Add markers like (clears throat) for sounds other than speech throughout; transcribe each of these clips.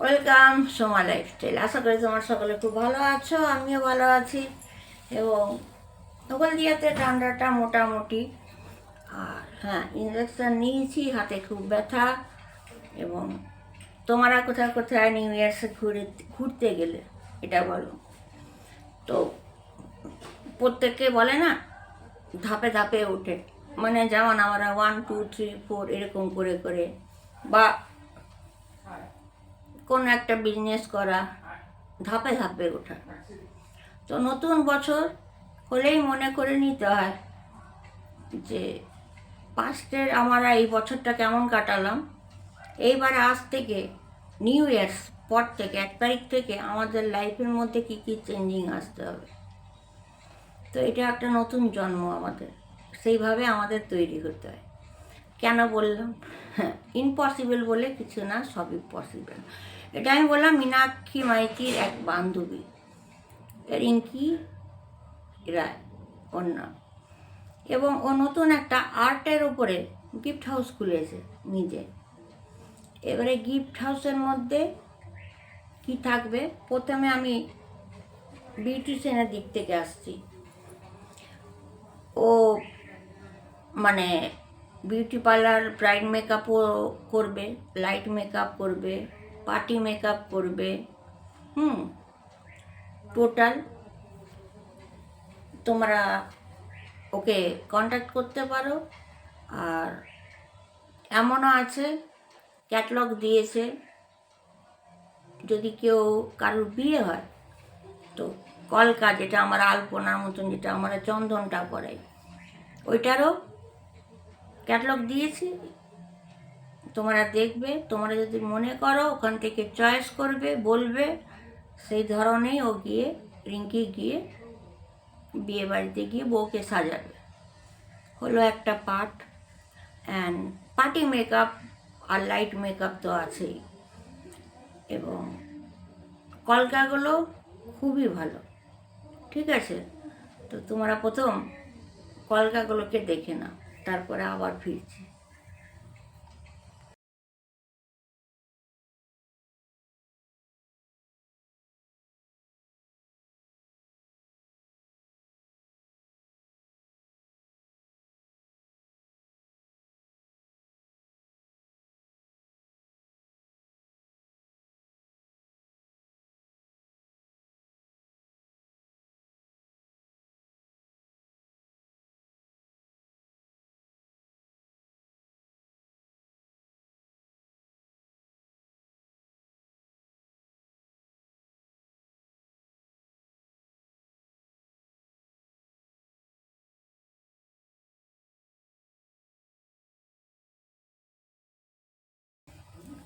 Welcome Soma lifestyle আশা করি তোমার সকলে খুব ভালো আছো, আমিও ভালো আছি। এবং দিয়াতে ঠান্ডাটা মোটামুটি, আর হ্যাঁ ইঞ্জেকশন নিয়েছি, হাতে খুব ব্যথা। এবং তোমরা কোথায় কোথায় নিউ ইয়ার্সে ঘুরে, ঘুরতে গেলে, এটা বলো। তো প্রত্যেকে বলে না, ধাপে ধাপে ওঠে। মানে যেমন আমরা ওয়ান টু থ্রি ফোর এরকম করে করে। বা কোনো একটা বিজনেস করা, ধাপে ধাপে ওঠা। তো নতুন বছর হলেই মনে করে নিতে হয় যে পাস্টের আমরা এই বছরটা কেমন কাটালাম। এইবারে আজ থেকে নিউ ইয়ার্স পর থেকে, এক তারিখ থেকে আমাদের লাইফের মধ্যে কী কী চেঞ্জিং আসতে হবে। তো এটা একটা নতুন জন্ম আমাদের, সেইভাবে আমাদের তৈরি হতে হয়। কেন বললাম? (laughs) ইম্পসিবল বলে কিছু না, সবই পসিবল এটা আমি বললাম, মীনাক্ষী মাইতির এক বান্ধবী। রিঙ্কি রায় ওর নাম এবং ও নতুন একটা আর্টের উপরে গিফট হাউস খুলেছে নিজে। এবারে গিফট হাউসের মধ্যে কি থাকবে? প্রথমে আমি বিউটিশিয়ানের দিক থেকে আসছি। ও মানে বিউটি পার্লার ব্রাইড মেকআপও করবে, লাইট মেকআপ করবে। পার্টি মেকআপ করবে, হুম? টোটাল তোমরা ওকে কন্ট্যাক্ট করতে পারো। আর এমনও আছে ক্যাটলগ দিয়েছে, যদি কেউ কারোর বিয়ে হয়, তো কলকা যেটা আমার আলপনার মতন, যেটা আমরা চন্দনটা করাই ওইটারও ক্যাটলগ দিয়েছি। তোমরা দেখবে, তোমরা যদি মনে করো ওখান থেকে চয়েস করবে, বলবে, সেই ধরনেই ও গিয়ে, রিঙ্কি গিয়ে বিয়ে বাড়িতে গিয়ে বউকে সাজাবে। হলো একটা পার্ট অ্যান্ড পার্টি মেকআপ আর লাইট মেকআপ তো আছেই। এবং কলকাগুলো খুবই ভালো, ঠিক আছে? তো তোমরা প্রথম কলকাগুলোকে দেখে নাও, তারপরে আবার ফিরছি।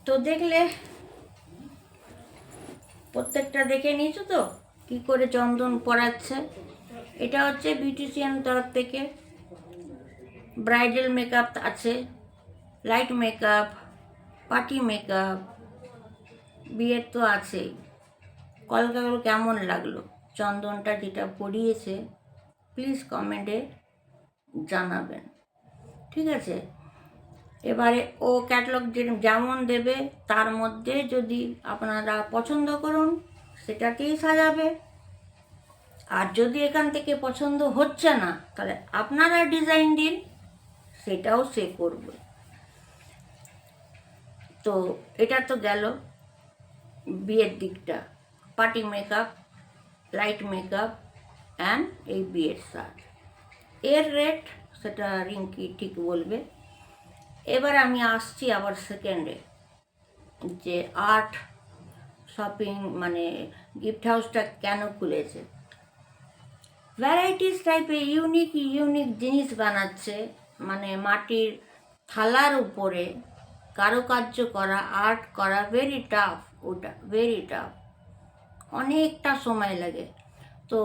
তো দেখলে প্রত্যেকটা দেখে নিয়েছো তো? কি করে চন্দন পড়াচ্ছে এটা হচ্ছে বিউটিশিয়ান তরফ থেকে। ব্রাইডাল মেকআপ আছে লাইট মেকআপ পার্টি মেকআপ বিয়ের তো আছেই। কলকাগুলো কেমন লাগল? চন্দনটা যেটা পরিয়েছে প্লিজ কমেন্টে জানাবেন। ঠিক আছে? এবারে ও ক্যাটালগ যেমন দেবে, তার মধ্যে যদি আপনারা পছন্দ করুন, সেটাকেই সাজাবে। আর যদি এখান থেকে পছন্দ হচ্ছে না, তাহলে আপনারা ডিজাইন দিন, সেটাও সে করবে। তো এটা তো গেল বিয়ের দিকটা। Party makeup light makeup and এই বিয়ের সাজ এর রেট সেটা রিঙ্কি ঠিক বলবে। এবার আমি আসছি আবার সেকেন্ডে যে আর্ট শপিং মানে গিফট হাউসটা কেন খুলেছে? ভ্যারাইটিস টাইপের ইউনিক ইউনিক জিনিস বানাচ্ছে। মানে মাটির থালার উপরে কারুকার্য করা আর্ট করা ভেরি টাফ ওটা ভেরি টাফ অনেকটা সময় লাগে। তো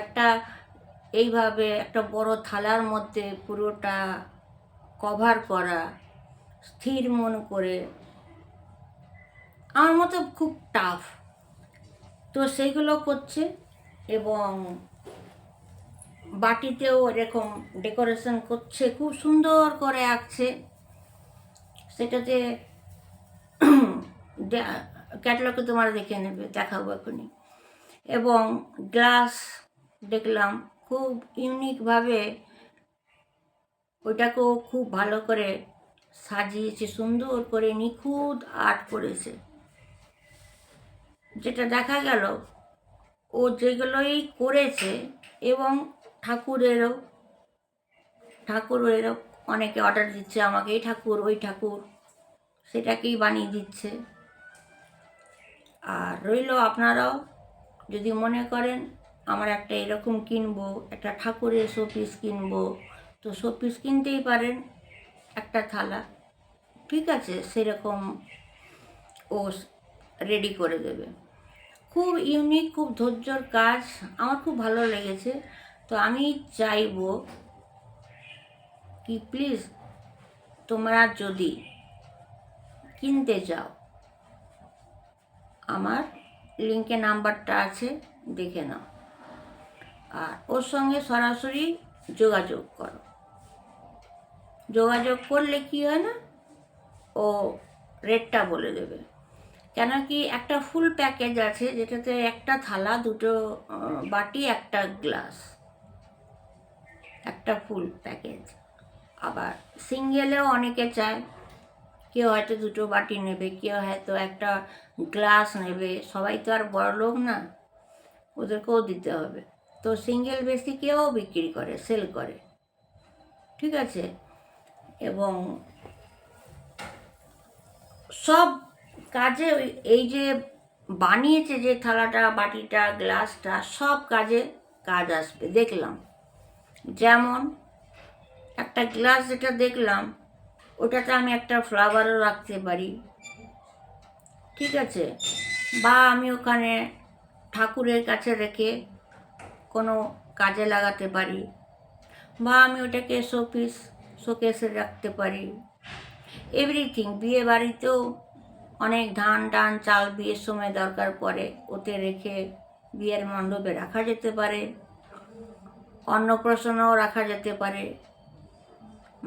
একটা এইভাবে একটা বড় থালার মধ্যে পুরোটা কভার করা স্থির মন করে। আমার মতো খুব টাফ তো সেইগুলো করছে এবং বাটিতেও এরকম ডেকোরেশন করছে, খুব সুন্দর করে আঁকছে। সেটাতে (clears throat) ক্যাটালগে তোমরা দেখে নেবে, দেখাবো এখনই। এবং গ্লাস দেখলাম, খুব ইউনিকভাবে ওইটাকেও খুব ভালো করে সাজিয়েছে, সুন্দর করে নিখুঁত আর্ট করেছে। যেটা দেখা গেল, ও যেগুলোই করেছে এবং ঠাকুরেরও ঠাকুরেরও অনেকে অর্ডার দিচ্ছে আমাকে, এই ঠাকুর, ওই ঠাকুর। সেটাকেই বানিয়ে দিচ্ছে। আর রইল আপনারাও, যদি মনে করেন, আমার একটা এরকম কিনবো, একটা ঠাকুরের শোপিস কিনবো। তো শোপিস কিনতেই পারেন। একটা থালা। ঠিক আছে, সেরকম ও রেডি করে দেবে। খুব ইউনিক খুব ধৈর্যর কাজ। আমার খুব ভালো লেগেছে। তো আমি চাইব কি প্লিজ তোমরা যদি কিনতে চাও, আমার লিঙ্কে নাম্বারটা আছে, দেখে নাও। আর ওর সঙ্গে সরাসরি যোগাযোগ করো। যোগাযোগ করলে কি হয় না? ও রেটটা বলে দেবে। কেন কি একটা ফুল প্যাকেজ আছে, যেটাতে একটা থালা, দুটো বাটি, একটা গ্লাস একটা ফুল প্যাকেজ আবার সিঙ্গেলেও অনেকে চায়, কেউ হয়তো দুটো বাটি নেবে, কেউ হয়তো একটা গ্লাস নেবে। সবাই তো আর বড় লোক না, ওদেরকেও দিতে হবে। তো সিঙ্গেল বেশি কেউ বিক্রি করে সেল করে। ঠিক আছে? এবং সব কাজে এই যে বানিয়েছে যে থালাটা, বাটিটা, গ্লাসটা, সব কাজে কাজ আসবে। দেখলাম। যেমন একটা গ্লাস যেটা দেখলাম, ওটাতে আমি একটা ফ্লাওয়ারও রাখতে পারি। ঠিক আছে? বা আমি ওখানে ঠাকুরের কাছে রেখে কোনো কাজে লাগাতে পারি। বা আমি ওটাকে শোপিস শোকেসে রাখতে পারি। এভরিথিং, বিয়ে বাড়িতেও অনেক ধান টান, চাল বিয়ের সময় দরকার পড়ে, ওতে রেখে বিয়ের মণ্ডপে রাখা যেতে পারে, অন্নপ্রাশনেও রাখা যেতে পারে।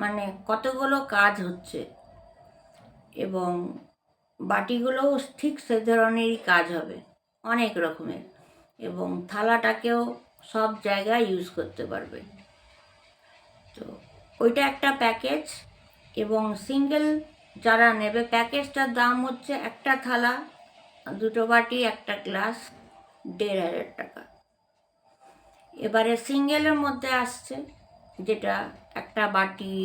মানে কতগুলো কাজ হচ্ছে এবং বাটিগুলোও ঠিক সে ধরনেরই কাজ হবে, অনেক রকমের এবং থালাটাকেও সব জায়গায় ইউজ করতে পারবে। তো ওইটা একটা প্যাকেজ এবং সিঙ্গেল যারা নেবে, প্যাকেজটার দাম হচ্ছে একটা থালা, দুটো বাটি, একটা গ্লাস, দেড় হাজার টাকা। এবারে সিঙ্গেলের মধ্যে আসছে যেটা একটা বাটি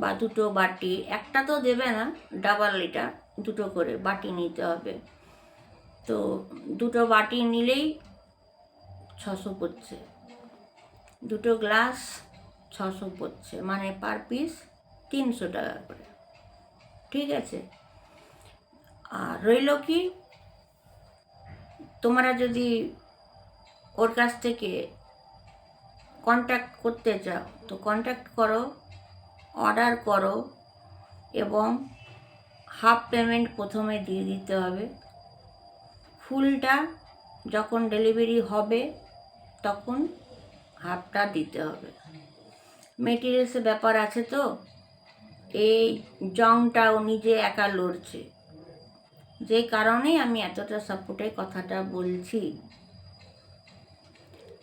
বা দুটো বাটি, একটা তো দেবে না, ডাবল লিটার, দুটো করে বাটি নিতে হবে। তো দুটো বাটি নিলেই ছশো পড়ছে। দুটো গ্লাস ছশো পড়ছে মানে পার পিস তিনশো টাকা করে। ঠিক আছে? আর রইল কি, তোমরা যদি ওর কাছ থেকে কন্ট্যাক্ট করতে চাও, তো কন্ট্যাক্ট করো অর্ডার করো এবং হাফ পেমেন্ট প্রথমে দিয়ে দিতে হবে। ফুলটা যখন ডেলিভারি হবে, তখন হাফটা দিতে হবে। মেটেরিয়ালসের ব্যাপার আছে তো? এই জংটাও নিজে একা লড়ছে। যে কারণেই আমি এতটা সাপোর্টে কথাটা বলছি।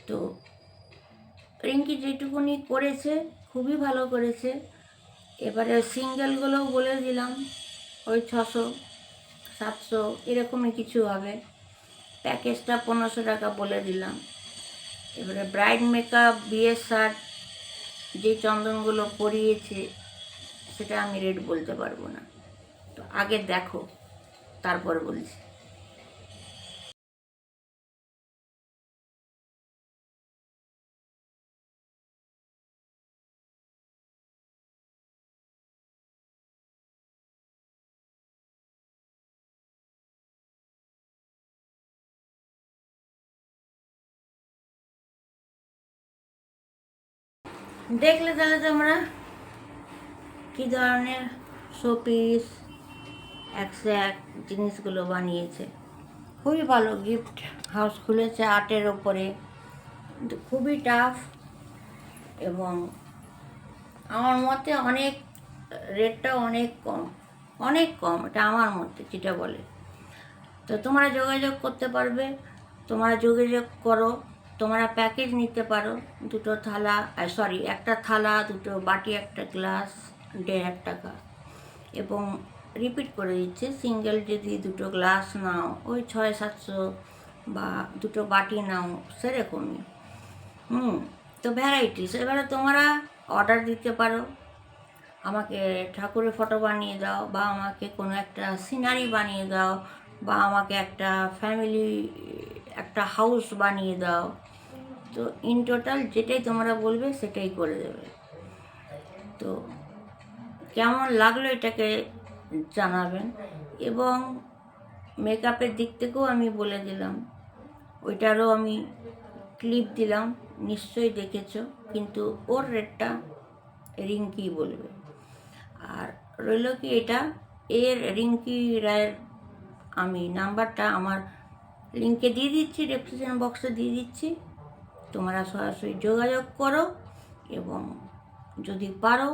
তো রিঙ্কি যেটুকুনি করেছে, খুবই ভালো করেছে। এবারে সিঙ্গেলগুলোও বলে দিলাম, ওই ছশো, সাতশো, এরকমই কিছু হবে। প্যাকেজটা পনেরোশো টাকা বলে দিলাম। এবারে ব্রাইড মেকআপ, বিয়ের শার্ট যে চন্দনগুলো পরিয়েছে সেটা আমি রেট বলতে পারব না। তো আগে দেখো তারপর বলছি। দেখলে তাহলে তোমরা কী ধরনের শোপিস একশো এক জিনিসগুলো বানিয়েছে। খুবই ভালো গিফট হাউস খুলেছে আর্টের ওপরে। খুবই টাফ এবং আমার মতে অনেক রেটটা অনেক কম অনেক কম, এটা আমার মতে যেটা বলে। তো তোমরা যোগাযোগ করতে পারবে, তোমরা যোগাযোগ করো। তোমরা প্যাকেজ নিতে পারো। দুটো থালা সরি একটা থালা, দুটো বাটি, একটা গ্লাস দেড় হাজার টাকা। এবং রিপিট করে দিচ্ছে সিঙ্গেল যদি দুটো গ্লাস নাও, ওই ছয়, সাতশো বা দুটো বাটি নাও, সেরকমই। হুম, তো ভ্যারাইটিস এবারে তোমরা অর্ডার দিতে পারো। আমাকে ঠাকুরের ফটো বানিয়ে দাও, বা আমাকে কোনো একটা সিনারি বানিয়ে দাও, বা আমাকে একটা ফ্যামিলি একটা হাউস বানিয়ে দাও। তো ইন টোটাল যেটাই তোমরা বলবে সেটাই করে দেবে। তো কেমন লাগল এটাকে জানাবেন এবং মেকআপের দিক থেকেও আমি বলে দিলাম। ওইটারও আমি ক্লিপ দিলাম, নিশ্চয়ই দেখেছ, কিন্তু ওর রেটটা রিঙ্কি বলবে। আর রইল কি এটা, এর রিঙ্কি রায়ের আমি নাম্বারটা আমার লিঙ্কে দিয়ে দিচ্ছি ডেসক্রিপশন বক্সে দিয়ে দিচ্ছি। তোমরা সরাসরি যোগাযোগ করো এবং যদি পারো,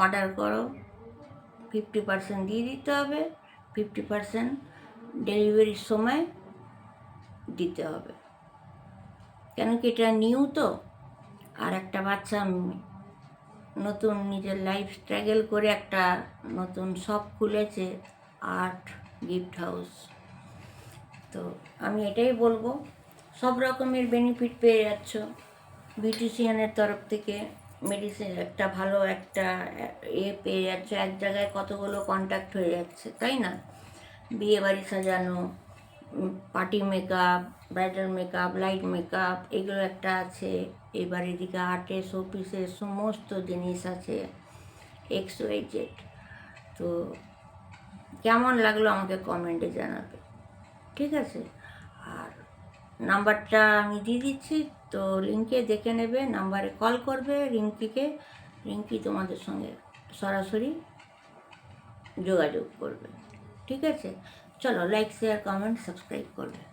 অর্ডার করো। ফিফটি পার্সেন্ট দিয়ে দিতে হবে। ফিফটি পার্সেন্ট ডেলিভারির সময় দিতে হবে। কেন কি এটা নিউ তো? আর একটা বাচ্চা নতুন নিজের লাইফ স্ট্রাগল করে একটা নতুন শপ খুলেছে আর্ট গিফট হাউস তো আমি এটাই বলব। সব রকমের বেনিফিট পেয়ে যাচ্ছ। বিউটিশিয়ানের তরফ থেকে মেডিসিন একটা ভালো একটা, এ পেয়ে যাচ্ছ। এক জায়গায় কতগুলো কন্ট্যাক্ট হয়ে যাচ্ছে, তাই না? বিয়ে বাড়ি সাজানো party makeup bridal makeup light makeup এগুলো একটা আছে। এবার এদিকে আর্টে শোপিসের সমস্ত জিনিস আছে এক্স ওয়াই জেড তো কেমন লাগল আমাকে কমেন্টে জানাবে, ঠিক আছে? নাম্বারটা আমি দিয়ে দিচ্ছি, তো লিঙ্কে দেখে নেবে, নাম্বারে কল করবে রিঙ্কিকে। রিঙ্কি তোমাদের সঙ্গে সরাসরি যোগাযোগ করবে। ঠিক আছে? চলো লাইক শেয়ার কমেন্ট সাবস্ক্রাইব করবে।